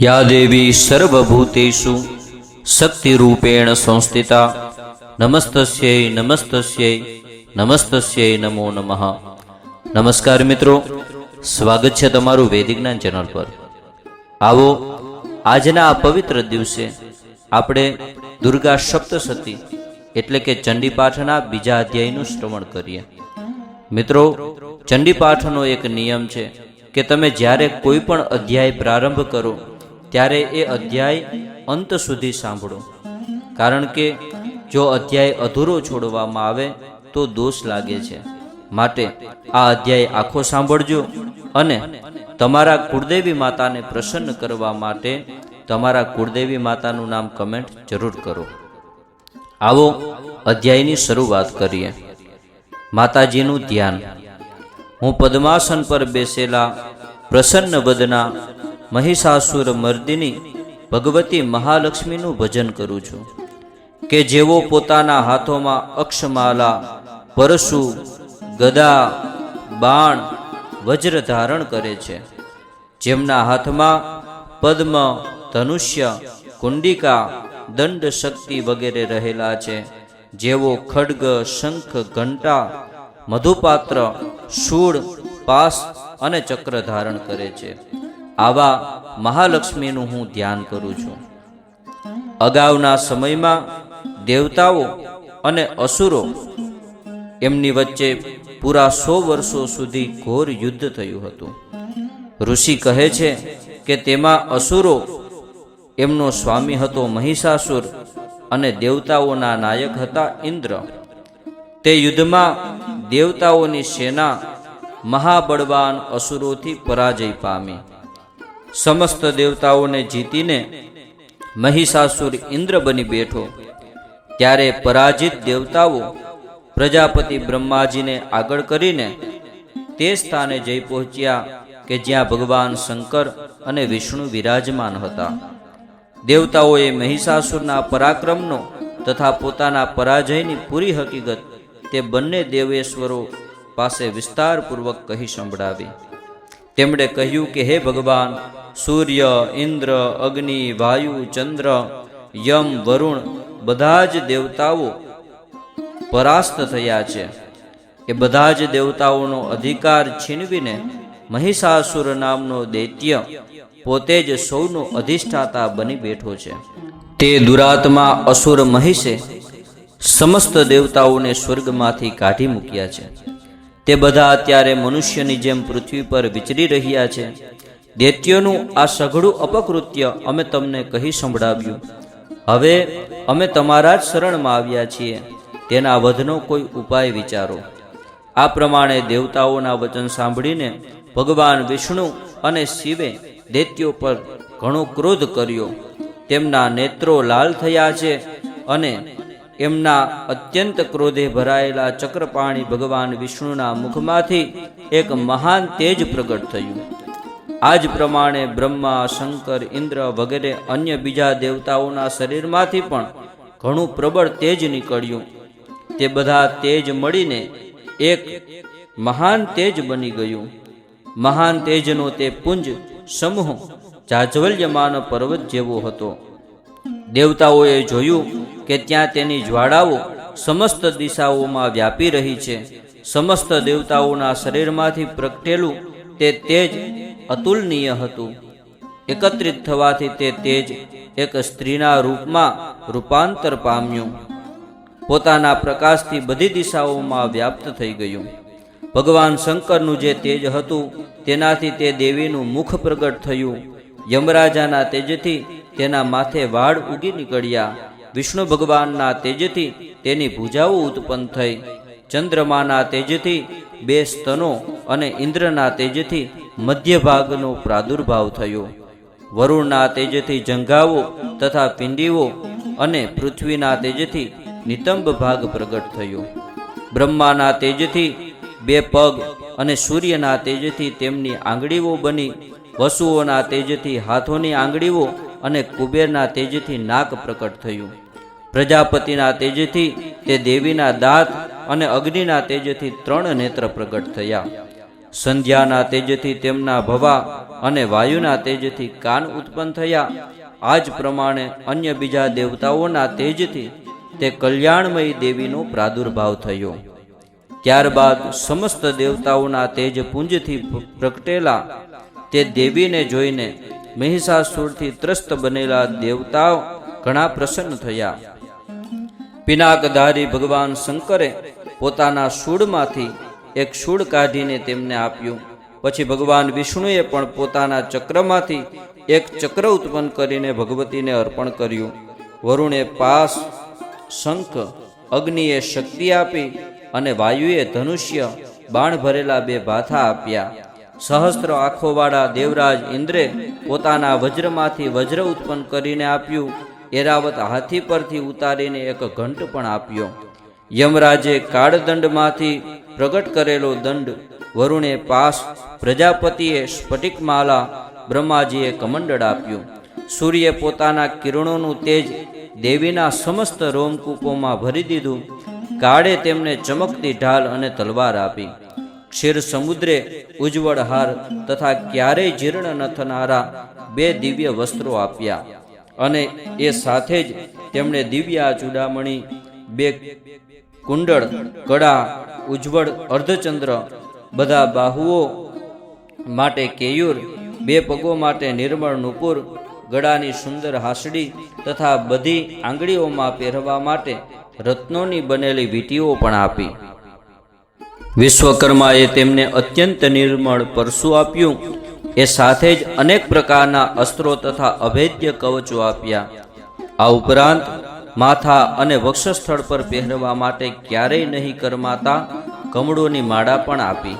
યા દેવી સર્વભૂતેષુ, શક્તિરૂપેણ સંસ્થિતા, નમસ્તસ્યૈ નમસ્તસ્યૈ નમસ્તસ્યૈ નમો નમઃ. નમસ્કાર મિત્રો, સ્વાગત છે તમારું વૈદિક જ્ઞાન ચેનલ પર. આવો, આજના આ પવિત્ર દિવસે આપણે દુર્ગા સપ્તસતી એટલે કે ચંડીપાઠના બીજા અધ્યાયનું શ્રવણ કરીએ. મિત્રો, ચંડીપાઠનો એક નિયમ છે કે તમે જ્યારે કોઈ પણ અધ્યાય પ્રારંભ કરો ત્યારે એ અધ્યાય અંત સુધી સાંભળો. કારણ કે જો અધ્યાય અધૂરો છોડવામાં આવે, તો દોષ લાગે છે. માટે આ અધ્યાય આખો સાંભળજો અને તમારા કુળદેવી માતાને પ્રસન્ન કરવા માટે તમારા કુળદેવી માતાનું નામ કમેન્ટ જરૂર કરો. આવો અધ્યાયની શરૂઆત કરીએ. માતાજીનું ધ્યાન. હું પદ્માસન પર બેસેલા પ્રસન્ન વદના મહિષાસુર મર્દિની ભગવતી મહાલક્ષ્મીનું ભજન કરું છું. કે જેઓ પોતાના હાથોમાં અક્ષમાલા પરશુ ગદા, બાણ, વજ્ર ધારણ કરે છે. જેમના હાથમાં પદ્મ, ધનુષ્ય, કુંડિકા, દંડ શક્તિ વગેરે રહેલા છે. જેવો ખડગ, શંખ, ઘંટા, મધુપાત્ર, શૂળ, પાસ અને ચક્ર ધારણ કરે છે. આવા મહાલક્ષ્મીનું હું ધ્યાન કરું છું. અગાઉના સમયમાં દેવતાઓ અને અસુરો એમની વચ્ચે પૂરા સો વર્ષો સુધી ઘોર યુદ્ધ થયું હતું. ઋષિ કહે છે કે તેમાં અસુરો એમનો સ્વામી હતો મહિષાસુર અને દેવતાઓના નાયક હતા ઇન્દ્ર. તે યુદ્ધમાં દેવતાઓની સેના મહાબળવાન અસુરોથી પરાજય પામી. સમસ્ત દેવતાઓને જીતીને મહિષાસુર ઇન્દ્ર બની બેઠો. ત્યારે પરાજિત દેવતાઓ પ્રજાપતિ બ્રહ્માજીને આગળ કરીને તે સ્થાને જઈ પહોંચ્યા કે જ્યાં ભગવાન શંકર અને વિષ્ણુ વિરાજમાન હતા. દેવતાઓએ મહિષાસુરના પરાક્રમનો તથા પોતાના પરાજયની પૂરી હકીકત તે બંને દેવેશ્વરો પાસે વિસ્તારપૂર્વક કહી સંભળાવી. તેમણે કહ્યું કે, હે ભગવાન, સૂર્ય, ઇન્દ્ર, અગ્નિ, વાયુ, ચંદ્ર, યમ, વરુણ બધા જ દેવતાઓ પરાસ્ત થયા છે એ બધા જ દેવતાઓનો અધિકાર છીનવીને મહિષાસુર નામનો દૈત્ય પોતે જ સૌનો અધિષ્ઠાતા બની બેઠો છે. તે દુરાત્મા અસુર મહિષે સમસ્ત દેવતાઓને સ્વર્ગમાંથી કાઢી મૂક્યા છે. તે બધા અત્યારે મનુષ્યની જેમ પૃથ્વી પર વિચરી રહ્યા છે. દૈત્યોનું આ સઘળું અપકૃત્ય અમે તમને કહી સંભળાવ્યું. હવે અમે તમારા જ શરણમાં આવ્યા છીએ. તેના વધનો કોઈ ઉપાય વિચારો. આ પ્રમાણે દેવતાઓના વચન સાંભળીને ભગવાન વિષ્ણુ અને શિવે દૈત્યો પર ઘણો ક્રોધ કર્યો. તેમના નેત્રો લાલ થયા છે અને એમના અત્યંત ક્રોધે ભરાયેલા ચક્રપાણી ભગવાન વિષ્ણુના મુખમાંથી એક મહાન તેજ પ્રગટ થયું. આ જ પ્રમાણે બ્રહ્મા, શંકર, ઇન્દ્ર વગેરે અન્ય બીજા દેવતાઓના શરીરમાંથી પણ ઘણું પ્રબળ તેજ નીકળ્યું. તે બધા તેજ મળીને એક મહાન તેજ બની ગયું. મહાન તેજનો તે પુંજ સમૂહ જાજવલ્યમાન પર્વત જેવો હતો. દેવતાઓએ જોયું કે ત્યાં તેની જ્વાળાઓ સમસ્ત દિશાઓમાં વ્યાપી રહી છે. સમસ્ત દેવતાઓના શરીરમાંથી પ્રગટેલું તે તેજ અતુલનીય હતું. એકત્રિત થવાથી તે તેજ એક સ્ત્રીના રૂપમાં રૂપાંતર પામ્યું. પોતાના પ્રકાશથી બધી દિશાઓમાં વ્યાપ્ત થઈ ગયું. ભગવાન શંકરનું જે તેજ હતું, તેનાથી તે દેવીનું મુખ પ્રગટ થયું. યમરાજાના તેજથી તેના માથે વાળ ઉગી નીકળ્યા. વિષ્ણુ ભગવાનના તેજથી તેની ભૂજાઓ ઉત્પન્ન થઈ. ચંદ્રમાના તેજથી બે સ્તનો અને ઇન્દ્રના તેજથી મધ્ય ભાગનો પ્રાદુર્ભાવ થયો. વરુણના તેજથી જંઘાઓ તથા પિંડીઓ અને પૃથ્વીના તેજથી નિતંબ ભાગ પ્રગટ થયો. બ્રહ્માના તેજથી બે પગ અને સૂર્યના તેજથી તેમની આંગળીઓ બની. વસુઓના તેજથી હાથોની આંગળીઓ અને કુબેરના તેજથી નાક પ્રકટ થયું. પ્રજાપતિના તેજથી તે દેવીના દાંત અને અગ્નિના તેજથી ત્રણ નેત્ર પ્રગટ થયા. સંધ્યાના તેજથી તેમના ભવા અને વાયુના તેજથી કાન ઉત્પન્ન થયા. આ જ પ્રમાણે અન્ય બીજા દેવતાઓના તેજથી તે કલ્યાણમયી દેવીનો પ્રાદુર્ભાવ થયો. ત્યારબાદ સમસ્ત દેવતાઓના તેજ પુંજથી પ્રગટેલા તે દેવીને જોઈને મહિષાસુરથી ત્રસ્ત બનેલા દેવતાઓ ઘણા પ્રસન્ન થયા. પિનાકધારી ભગવાન શંકરે પોતાના શૂળમાંથી એક શૂળ કાઢીને તેમને આપ્યું. પછી ભગવાન વિષ્ણુએ પણ પોતાના ચક્રમાંથી એક ચક્ર ઉત્પન્ન કરીને ભગવતીને અર્પણ કર્યું. વરુણે પાસ, શંખ, અગ્નિએ શક્તિ આપી અને વાયુએ ધનુષ્ય, બાણ ભરેલા બે ભાથા આપ્યા. સહસ્ત્ર આંખોવાળા દેવરાજ ઇન્દ્રે પોતાના વજ્રમાંથી વજ્ર ઉત્પન્ન કરીને આપ્યું. એરાવત હાથી પરથી ઉતારીને એક ઘંટ પણ આપ્યો. યમરાજે કાળદંડમાંથી પ્રગટ કરેલો દંડ વરુણે પાસ પ્રજાપતિએ સ્ફટિકમાલા બ્રહ્માજીએ કમંડળ આપ્યું. સૂર્ય પોતાના કિરણોનું તેજ દેવીના સમસ્ત રોમકૂપોમાં ભરી દીધું. કાળે તેમને ચમકતી ઢાલ અને તલવાર આપી. ક્ષીર સમુદ્રે ઉજ્જવળ હાર તથા ક્યારેય જીર્ણ ન થનારા બે દિવ્ય વસ્ત્રો આપ્યા. અને એ સાથે જ તેમણે દિવ્યા ચૂડામણી, બે કુંડળ કડા ઉજ્જવળ, અર્ધચંદ્ર, બધા બાહુઓ માટે કેયુર, બે પગો માટે નિર્મળ નુપુર, ગળાની સુંદર હાસડી તથા બધી આંગળીઓમાં પહેરવા માટે રત્નોની બનેલી વીટીઓ પણ આપી. વિશ્વકર્માએ તેમને અત્યંત નિર્મળ પરસું આપ્યું. એ સાથે જ અનેક પ્રકારના અસ્ત્રો તથા અભેદ્ય કવચો આપ્યા. આ ઉપરાંત, માથા અને વક્ષસ્થળ પર પહેરવા માટે ક્યારેય નહીં કરમાતા કમળોની માળા પણ આપી.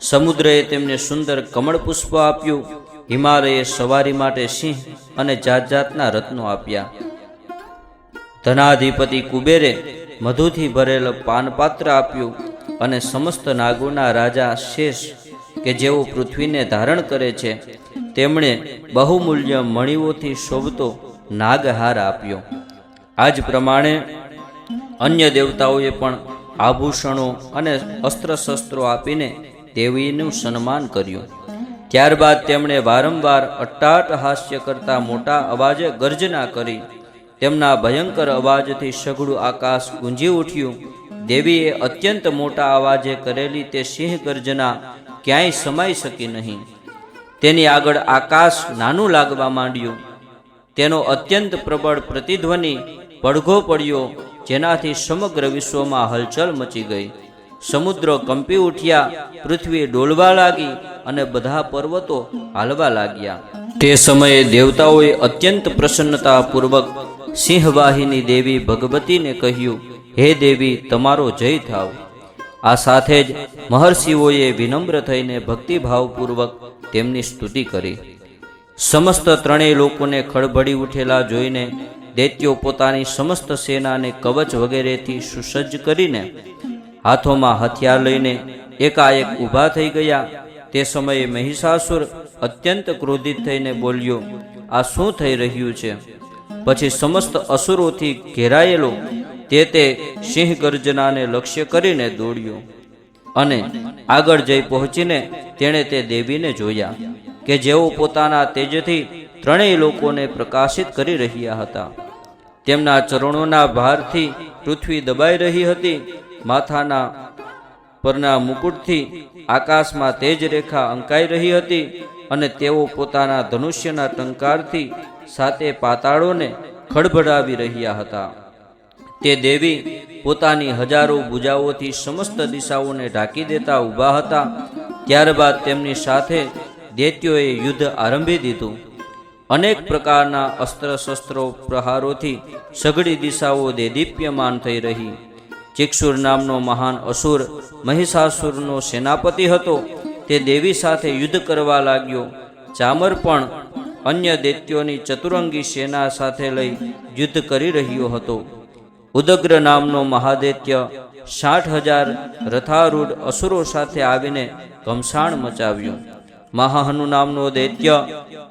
સમુદ્રએ તેમને સુંદર કમળ પુષ્પ આપ્યું. હિમાલયે સવારી માટે સિંહ અને જાત જાતના રત્નો આપ્યા. ધનાધિપતિ કુબેરે મધુથી ભરેલ પાનપાત્ર આપ્યું. અને સમસ્ત નાગોના રાજા શેષ કે જેઓ પૃથ્વીને ધારણ કરે છે, તેમણે બહુમૂલ્ય મણિઓથી શોભતો નાગહાર આપ્યો. આ જ પ્રમાણે અન્ય દેવતાઓએ પણ આભૂષણો અને અસ્ત્ર શસ્ત્રો આપીને દેવીનું સન્માન કર્યું. ત્યારબાદ તેમણે વારંવાર અટ્ટાટ હાસ્ય કરતા મોટા અવાજે ગર્જના કરી તેમના ભયંકર અવાજથી સઘળું આકાશ ગુંજી ઉઠ્યું. દેવીએ અત્યંત મોટા અવાજે કરેલી તે સિંહ ગર્જના ક્યાંય સમાઈ શકી નહીં. તેની આગળ આકાશ નાનું લાગવા માંડ્યું. તેનો અત્યંત પ્રબળ પ્રતિધ્વનિ પડઘો પડ્યો, જેનાથી સમગ્ર વિશ્વમાં હલચલ મચી ગઈ. સમુદ્ર કંપી ઉઠ્યા, પૃથ્વી ડોલવા લાગી અને બધા પર્વતો હાલવા લાગ્યા. તે સમયે દેવતાઓએ અત્યંત પ્રસન્નતાપૂર્વક સિંહવાહિની દેવી ભગવતીને કહ્યું, હે દેવી, તમારો જય થાવ. આ સાથે જ મહર્ષિઓએ વિનમ્ર થઈને ભક્તિભાવપૂર્વક તેમની સ્તુતિ કરી. સમસ્ત ત્રણેય લોકોને ખળભળી ઉઠેલા જોઈને દૈત્યો પોતાની સમસ્ત સેનાને કવચ વગેરેથી સુસજ્જ કરીને હાથોમાં હથિયાર લઈને એકાએક ઊભા થઈ ગયા. તે સમયે મહિષાસુર અત્યંત ક્રોધિત થઈને બોલ્યો, આ શું થઈ રહ્યું છે? પછી સમસ્ત અસુરોથી ઘેરાયેલો તે તે સિંહ ગર્જનાને લક્ષ્ય કરીને દોડ્યો. અને આગળ જઈ પહોંચીને તેણે તે દેવીને જોયા કે જેઓ પોતાના તેજથી ત્રણેય લોકોને પ્રકાશિત કરી રહ્યા હતા. તેમના ચરણોના ભારથી પૃથ્વી દબાઈ રહી હતી, માથાના પરના મુકુટથી આકાશમાં તેજ રેખા અંકાઈ રહી હતી અને તેઓ પોતાના ધનુષ્યના ટંકારથી સાતે પાતાળોને ખડભડાવી રહ્યા હતા. તે દેવી પોતાની હજારો ભુજાઓથી સમસ્ત દિશાઓને ઢાંકી દેતા ઊભા હતા. ત્યારબાદ તેમની સાથે દૈત્યોએ યુદ્ધ આરંભી દીધું. અનેક પ્રકારના અસ્ત્ર શસ્ત્રો પ્રહારોથી સઘળી દિશાઓ દેદીપ્યમાન થઈ રહી. ચિક્ષુર નામનો મહાન અસુર, મહિષાસુરનો સેનાપતિ હતો. તે દેવી સાથે યુદ્ધ કરવા લાગ્યો. ચામર પણ અન્ય દૈત્યોની ચતુરંગી સેના સાથે લઈ યુદ્ધ કરી રહ્યો હતો. ઉદગ્ર નામનો મહાદૈત્ય સાઠ હજાર રથારૂઢ અસુરો સાથે આવીને ઘમસાણ મચાવ્યું. મહાહનુ નામનો દૈત્ય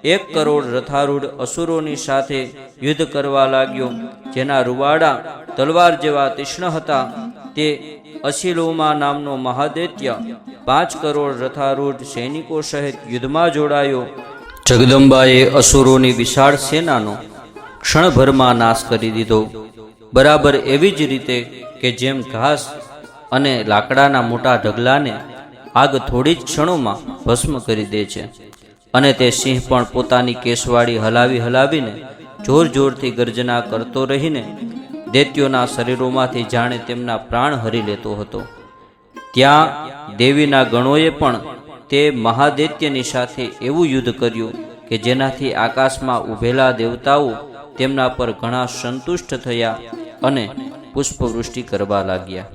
એક કરોડ રથારૂઢ અસુરોની સાથે યુદ્ધ કરવા લાગ્યો. જેના રૂવાડા તલવાર જેવા તીક્ષ્ણ હતા તે અશિલોમા નામનો મહાદૈત્ય, પાંચ કરોડ રથારૂઢ સૈનિકો સહિત યુદ્ધમાં જોડાયો. જગદંબાએ અસુરોની વિશાળ સેનાનો ક્ષણભરમાં નાશ કરી દીધો. બરાબર એવી જ રીતે કે જેમ ઘાસ અને લાકડાના મોટા ઢગલાને આગ થોડી જ ક્ષણોમાં ભસ્મ કરી દે છે અને તે સિંહ પણ પોતાની કેસવાળી હલાવી હલાવીને જોર જોરથી ગર્જના કરતો રહીને દૈત્યોના શરીરોમાંથી જાણે તેમના પ્રાણ હરી લેતો હતો. ત્યાં દેવીના ગણોએ પણ તે મહાદૈત્યની સાથે એવું યુદ્ધ કર્યું કે જેનાથી આકાશમાં ઊભેલા દેવતાઓ તેમના પર ઘણા સંતુષ્ટ થયા અને પુષ્પવૃષ્ટિ કરવા લાગ્યા.